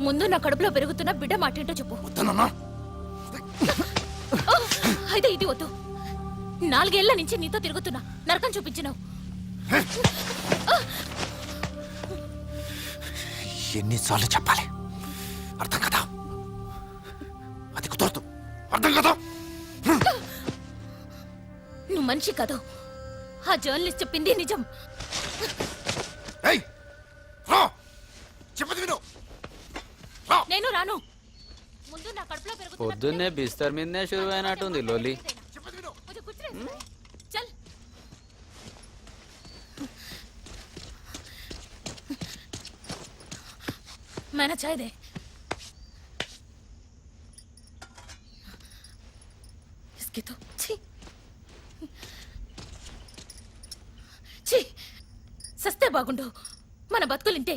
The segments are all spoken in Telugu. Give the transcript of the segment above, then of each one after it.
ముందు నా కడుపులో పెరుగుతున్న బిడ్డ మాటేంటో చెప్పు. వద్దనన్నా. అయితే ఇది వద్దు. నాలుగేళ్ళ నుంచి నీతో తిరుగుతున్నా. నరకం చూపించినావు. ఎన్నిసార్లు చెప్పాలి? అర్థం కదా? అది కుదరదు. అర్థం కదా? నువ్వు మనిషి కాదు. ఆ జర్నలిస్ట్ చెప్పింది నిజం. ఏయ్! ముందు నా కడుపులో పెరుగుతున్న పొద్దున్నే బిస్తర్ మీదనే షురు అయినట్టుంది లోలి చెప్పదు విను मुझे कुछ नहीं सुनाई। चल मैंने चाय दे इसकी तो छी छी సస్తే బాగుండు మన బతుకులింటే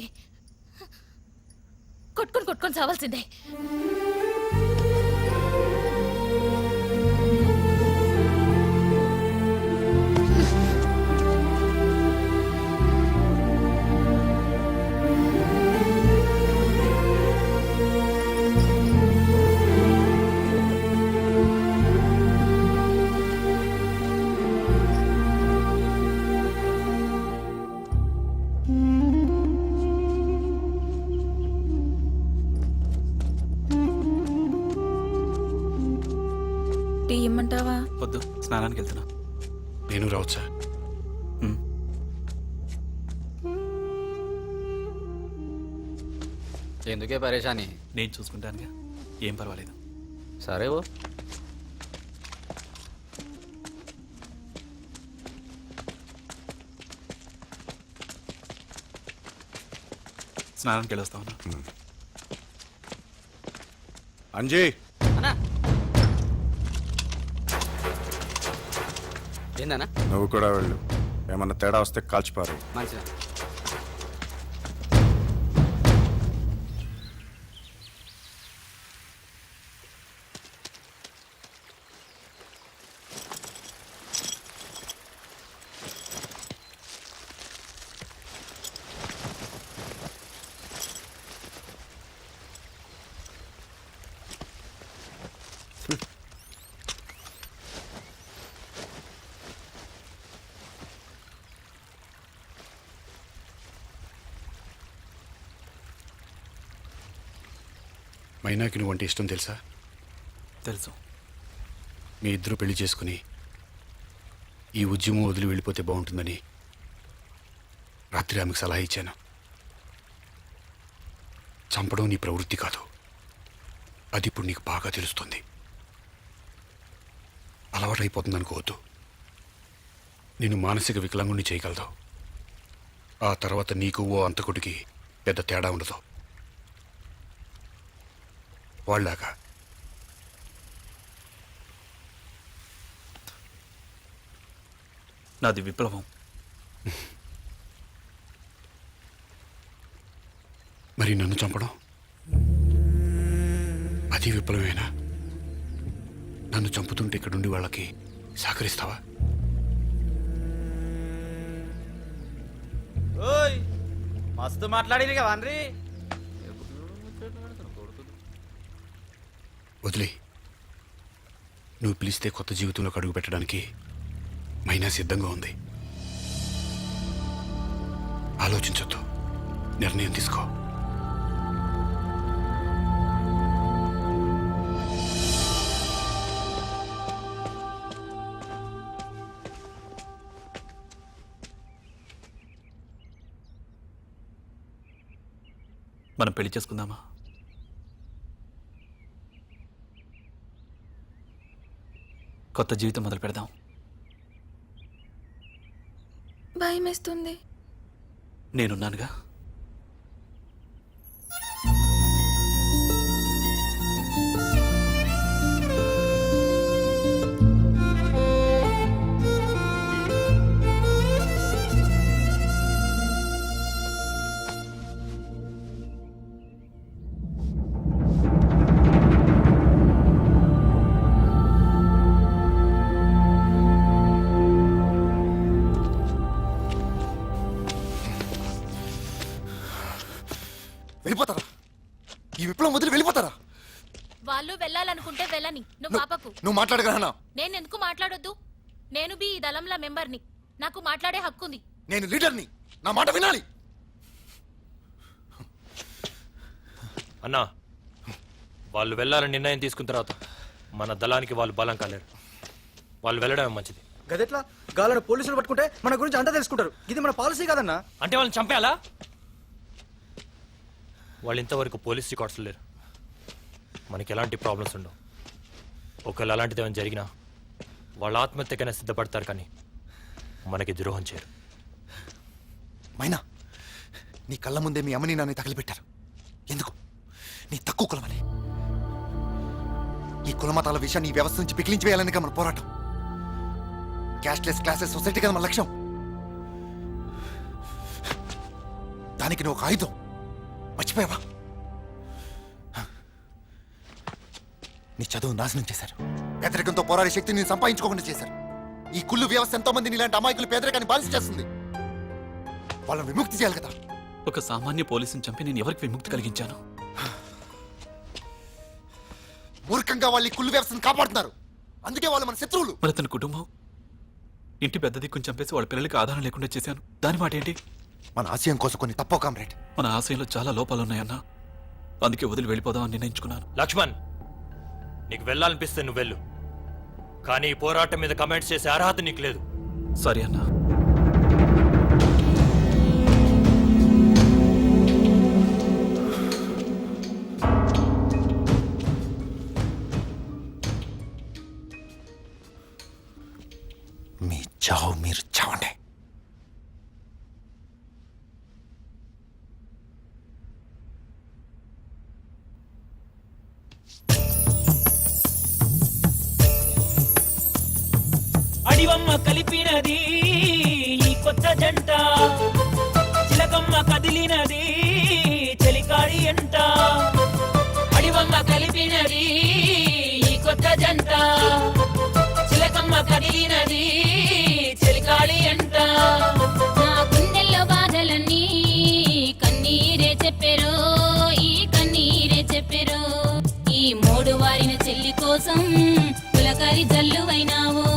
కొట్టుకొని కొట్టుకొని చావాల్సిందే టీ ఇమ్మంటావా? వద్దు స్నానానికి వెళ్తున్నా. నేను రావచ్చా. ఎందుకే పరేషాని? నేను చూసుకుంటానుగా. ఏం పర్వాలేదు. సరే ఓ. స్నానానికి వెళ్ళొస్తా ఉన్నా. అంజీ! అన్నా! ఏందన్నా? నువ్వు కూడా వెళ్ళు. ఏమన్నా తేడా వస్తే కాల్చిపారు మంచిదా? మైనాకి నువ్వంటే ఇష్టం తెలుసా? తెలుసు. మీ ఇద్దరు పెళ్ళి చేసుకుని ఈ ఉద్యమం వదిలి వెళ్ళిపోతే బాగుంటుందని రాత్రి ఆమెకు సలహా ఇచ్చాను. చంపడం నీ ప్రవృత్తి కాదు. అది ఇప్పుడు నీకు బాగా తెలుస్తుంది. అలవాటైపోతుంది అనుకోవద్దు నేను మానసిక వికలాంగుని చేయగలదు. ఆ తర్వాత నీకు ఓ అంతకుడికి పెద్ద తేడా ఉండదు. వాళ్ళలాగా. నాది విప్లవం. మరి నన్ను చంపడం? అది విప్లవేనా? నన్ను చంపుతుంటే ఇక్కడుండి వాళ్ళకి సహకరిస్తావా? ఓయ్ మస్తు కదా వదిలే. నువ్వు పిలిస్తే కొత్త జీవితంలోకి అడుగు పెట్టడానికి మైనా సిద్ధంగా ఉంది. ఆలోచించొద్దు. నిర్ణయం తీసుకో. మనం పెళ్ళి చేసుకుందామా? కొత్త జీవితం మొదలు పెడదాం. భయమేస్తుంది. నేనున్నానుగా? వాళ్ళు వెళ్ళాలనుకుంటే వెళ్ళని. నువ్వు పాపకు నువ్వు మాట్లాడగలనా నేను ఎందుకు మాట్లాడొద్దు? నేను బి ఈ దళంల మెంబర్ని. నాకు మాట్లాడే హక్కు ఉంది నేను లీడర్ని. నా మాట వినాలి. అన్నా వాళ్ళు వెళ్ళాలని నిర్ణయం తీసుకున్న తర్వాత మన దళానికి వాళ్ళు బలం కాలేరు. వాళ్ళు వెళ్ళడమే మంచిది. గదెట్లా? గాలను పోలీసులు పట్టుకుంటే మన గురించి అంతా తెలుసుకుంటారు. ఇది మన పాలసీ కాదన్నా? అంటే వాళ్ళని చంపేయాలా? వాళ్ళు ఇంతవరకు పోలీస్ రికార్డ్స్ లేరు. మనకి ఎలాంటి ప్రాబ్లమ్స్ ఉండవు. ఒకవేళ అలాంటిది ఏమైనా జరిగినా వాళ్ళ ఆత్మహత్యకైనా సిద్ధపడతారు కానీ మనకి ద్రోహం చేయరు. మైనా నీ కళ్ళ ముందే మీ అమ్మని నాన్న తగిలిపెట్టారు. ఎందుకు? నీ తక్కువ కులమని. ఈ కులమతాల విషయాన్ని ఈ వ్యవస్థ నుంచి పికిలించి వేయాలని మన పోరాటం. క్యాష్లెస్ క్లాసెస్ సొసైటీ కదా మన లక్ష్యం. దానికి నువ్వు ఒక ఆయుధం. మర్చిపోయావా? నీ చదువు నాశనం చేశారు. పేదరికంతో పోరాడే శక్తిని నేను సంపాదించుకోకుండా చేశారు. ఈ కుళ్ళు వ్యవస్థ ఎంతో మంది ఇలాంటి అమాయకులు పేదరికాన్ని బాలిసి చేస్తుంది. వాళ్ళని విముక్తి చేయాలి కదా. ఒక సామాన్య పోలీసుని చంపి నేను ఎవరికి విముక్తి కలిగించాను? మూర్ఖంగా వాళ్ళు ఈ కుళ్ళు వ్యవస్థను కాపాడుతున్నారు. అందుకే వాళ్ళు మన శత్రువులు. మరి అతని కుటుంబం? ఇంటి పెద్ద దిక్కుని చంపేసి వాళ్ళ పిల్లలకి ఆధారం లేకుండా చేశాను. దాని మాట ఏంటి? మన ఆశయం కోసం కొన్ని తప్పో కామ్రేడ్. మన ఆశయంలో చాలా లోపాలు ఉన్నాయన్నా అందుకే వదిలి వెళ్ళిపోదామని నిర్ణయించుకున్నాను. లక్ష్మణ్! నీకు వెళ్ళాలనిపిస్తే నువ్వు వెళ్ళు. కానీ ఈ పోరాటం మీద కమెంట్ చేసే అర్హత నీకు లేదు. సరే అన్నా. మీ చావు మీరు చావండి. జంట. అడివమ్మ కలిపినది ఈ కొత్త జంట. చిలకమ్మ కదిలినది చెలికాడి ఎంట నా గుండెల్లో బాధలన్నీ కన్నీరే చెప్పారు ఈ కన్నీరే చెప్పారు. ఈ మూడు వారిన చెల్లి కోసం పులకరి జల్లువైనావు.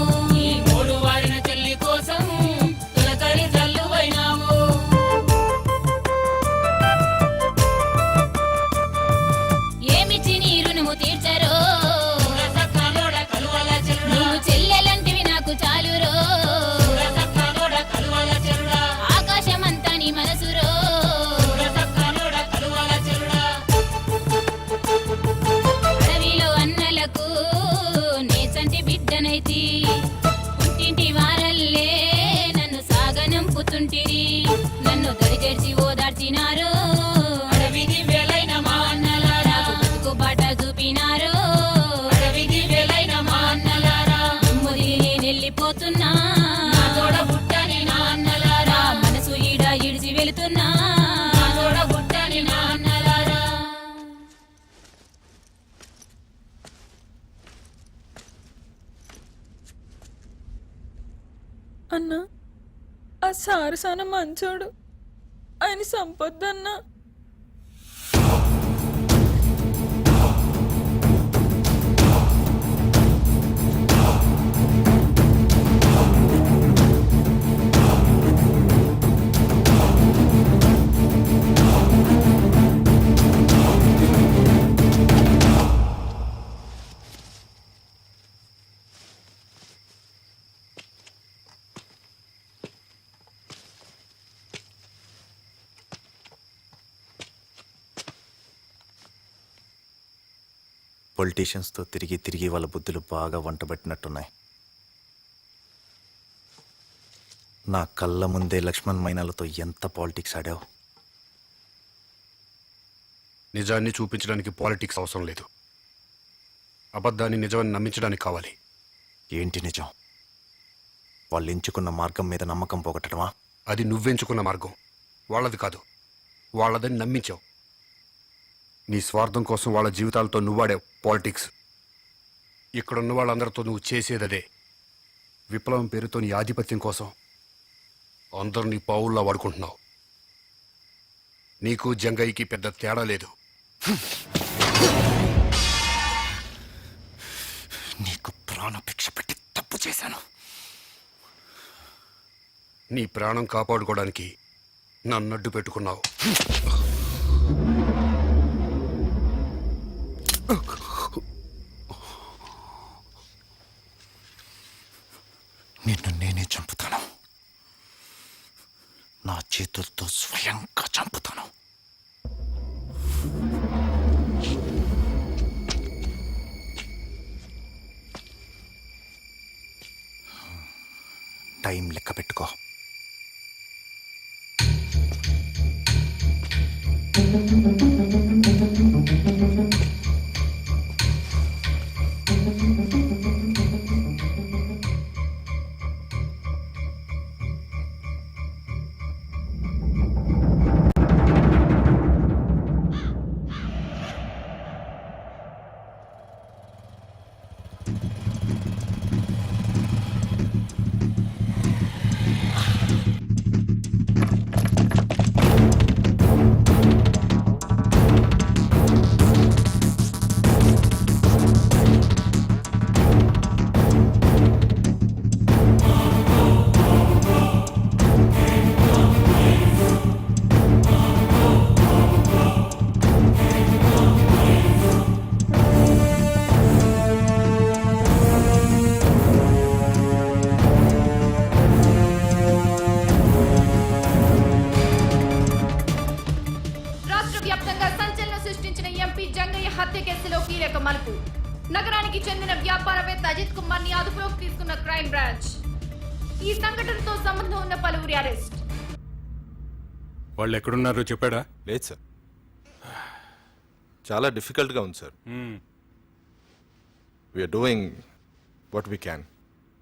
సారుసాన మంచోడు. ఆయన సంపొద్దన్నా పొలిటీషియన్స్తో తిరిగి తిరిగి వాళ్ళ బుద్ధులు బాగా వంటబట్టినట్టున్నాయి. నా కళ్ళ ముందే లక్ష్మణ్ మైనాలతో ఎంత పాలిటిక్స్ ఆడావు? నిజాన్ని చూపించడానికి పాలిటిక్స్ అవసరం లేదు. అబద్ధాన్ని నిజమని నమ్మించడానికి కావాలి. ఏంటి నిజం? వాళ్ళు ఎంచుకున్న మార్గం మీద నమ్మకం పోగొట్టడమా? అది నువ్వెంచుకున్న మార్గం. వాళ్ళది కాదు. వాళ్ళదని నమ్మించావు. నీ స్వార్థం కోసం వాళ్ళ జీవితాలతో నువ్వాడావు పాలిటిక్స్. ఇక్కడున్న వాళ్ళందరితో నువ్వు చేసేదదే. విప్లవం పేరుతో నీ ఆధిపత్యం కోసం అందరినీ పావుల్లా వాడుకుంటున్నావు. నీకు జంగయ్యకి పెద్ద తేడా లేదు. నీకు ప్రాణభిక్ష పెట్టి తప్పు చేశాను. నీ ప్రాణం కాపాడుకోవడానికి నన్నడ్డు పెట్టుకున్నావు. నిన్ను నేనే చంపుతాను. నా చేతులతో స్వయంగా చంపుతాను. టైం లెక్క పెట్టుకో. హత్య కేసులో కీలక మలుపు. నగరానికి చెందిన వ్యాపారవేత్త అజిత్ కుమార్ని అదుపులోకి తీసుకున్న క్రైమ్ బ్రాంచ్. ఈ సంఘటనతో సంబంధం ఉన్న పలువురి అరెస్ట్. వాళ్ళు ఎక్కడున్నారో చెప్పాడా? లేదు సార్. చాలా డిఫికల్ట్గా ఉంది sir. We are doing what we can